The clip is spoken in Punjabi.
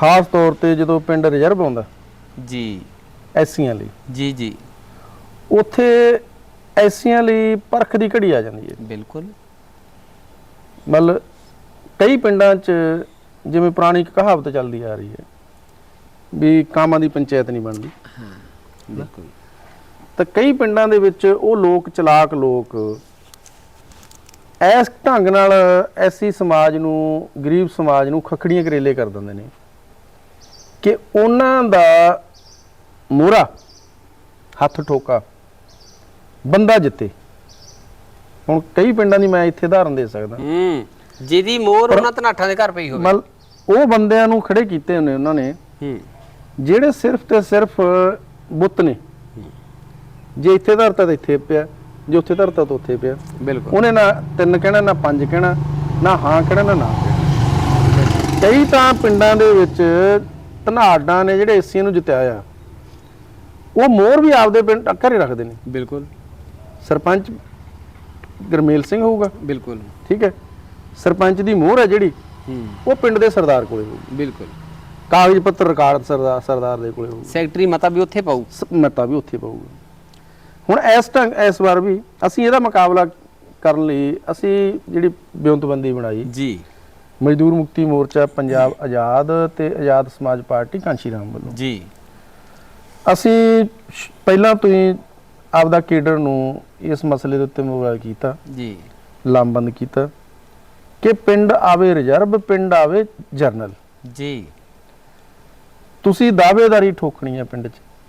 ਖਾਸ ਤੌਰ ਤੇ ਜਦੋਂ ਪਿੰਡ ਰਿਜ਼ਰਵ ਆਉਂਦਾ ਜੀ। ਐਸੀਆਂ ਲਈ। ਜੀ ਜੀ। ਉੱਥੇ ਐਸੀਆਂ ਲਈ ਪਰਖ ਦੀ ਘੜੀ ਆ ਜਾਂਦੀ ਹੈ। ਬਿਲਕੁਲ। ਮਤਲਬ ਕਈ ਪਿੰਡਾਂ 'ਚ ਜਿਵੇਂ ਪੁਰਾਣੀ ਕਹਾਵਤ ਚੱਲਦੀ ਆ ਰਹੀ ਹੈ ਵੀ ਕਾਮਾਂ ਦੀ ਪੰਚਾਇਤ ਨਹੀਂ ਬਣਦੀ। ਬਿਲਕੁਲ। ਤਾਂ ਕਈ ਪਿੰਡਾਂ ਦੇ ਵਿੱਚ ਉਹ ਲੋਕ ਚਲਾਕ ਲੋਕ ਐਸ ਢੰਗ ਨਾਲ ਐਸੀ ਸਮਾਜ ਨੂੰ ਗਰੀਬ ਸਮਾਜ ਨੂੰ ਖਖੜੀਆਂ ਕਰੇਲੇ ਕਰ ਦਿੰਦੇ ਨੇ। ਕਿ ਉਹਨਾਂ ਦਾ ਮੋਹਰਾ ਹੱਥ ਠੋਕਾ ਬੰਦਾ ਜਿੱਤੇ। ਹੁਣ ਕਈ ਪਿੰਡਾਂ ਦੀ ਮੈਂ ਇੱਥੇ ਉਦਾਹਰਨ ਦੇ ਸਕਦਾ। ਹੂੰ ਜਿਹਦੀ ਮੋਹਰ ਉਹਨਾਂ ਧਨਾਠਾਂ ਦੇ ਘਰ ਪਈ ਹੋਵੇ। ਮਲ ਉਹ ਬੰਦਿਆਂ ਨੂੰ ਖੜੇ ਕੀਤੇ ਹੁੰਦੇ ਉਹਨਾਂ ਨੇ। ਹੂੰ। ਜਿਹੜੇ ਸਿਰਫ ਤੇ ਸਿਰਫ ਬੁੱਤ ਨੇ। ਜੇ ਇੱਥੇ ਧਰਤਾ ਤਾਂ ਇੱਥੇ ਪਿਆ ਜੇ ਉੱਥੇ ਧਰਤਾ ਤਾਂ ਉੱਥੇ ਪਿਆ। ਬਿਲਕੁਲ। ਉਹਨੇ ਨਾ ਤਿੰਨ ਕਹਿਣਾ ਨਾ ਪੰਜ ਕਹਿਣਾ ਨਾ ਹਾਂ ਕਹਿਣਾ ਨਾ ਨਾ ਕਹਿਣਾ। ਕਈ ਤਾਂ ਪਿੰਡਾਂ ਦੇ ਵਿੱਚ ਧਨਾਡਾਂ ਨੇ ਜਿਹੜੇ ਏਸੀਆਂ ਨੂੰ ਜਿਤਾਇਆ ਆ ਉਹ ਮੋਹਰ ਵੀ ਆਪਦੇ ਪਿੰਡ ਘਰੇ ਰੱਖਦੇ ਨੇ। ਬਿਲਕੁਲ। ਸਰਪੰਚ ਗਰਮੇਲ ਸਿੰਘ ਹੋਊਗਾ। ਬਿਲਕੁਲ। ਠੀਕ ਹੈ। ਸਰਪੰਚ ਦੀ ਮੋਹਰ ਹੈ ਜਿਹੜੀ ਹੂੰ। ਉਹ ਪਿੰਡ ਦੇ ਸਰਦਾਰ ਕੋਲੇ ਹੋਊਗੀ। ਬਿਲਕੁਲ। ਕਾਗਜ਼ ਪੱਤਰ ਰਿਕਾਰਡ ਸਰਦਾਰ ਸਰਦਾਰ ਦੇ ਕੋਲੇ ਹੋਊਗਾ। ਸੈਕਟਰੀ ਮਤਾ ਵੀ ਉੱਥੇ ਪਾਉ ਸ- ਮਤਾ ਵੀ ਉੱਥੇ ਪਊਗਾ। ਹੁਣ ਇਸ ਢੰਗ ਇਸ ਵਾਰ ਵੀ ਅਸੀਂ ਇਹਦਾ ਮੁਕਾਬਲਾ ਕਰਨ ਲਈ ਅਸੀਂ ਜਿਹੜੀ ਬਿਉਂਤਬੰਦੀ ਬਣਾਈ ਜੀ। ਮਜ਼ਦੂਰ ਮੁਕਤੀ ਮੋਰਚਾ ਪੰਜਾਬ ਆਜ਼ਾਦ ਤੇ ਆਜ਼ਾਦ ਸਮਾਜ ਪਾਰਟੀ ਕਾਂਸ਼ੀ ਰਾਮ ਵੱਲੋਂ। ਜੀ। ਅਸੀਂ ਪਹਿਲਾਂ ਤੋਂ ਹੀ ਆਪਦਾ ਕੇਡਰ ਨੂੰ ਇਸ ਮਸਲੇ ਦੇ ਉੱਤੇ ਮੋਬਾਈਲ ਕੀਤਾ। ਜੀ। ਲਾਮਬੰਦ ਕੀਤਾ ਕਿ ਪਿੰਡ ਆਵੇ ਰਿਜ਼ਰਵ ਪਿੰਡ ਆਵੇ ਜਰਨਲ। ਜੀ। ਤੁਸੀਂ ਦਾਅਵੇਦਾਰੀ ਠੋਕਣੀ ਹੈ ਪਿੰਡ 'ਚ।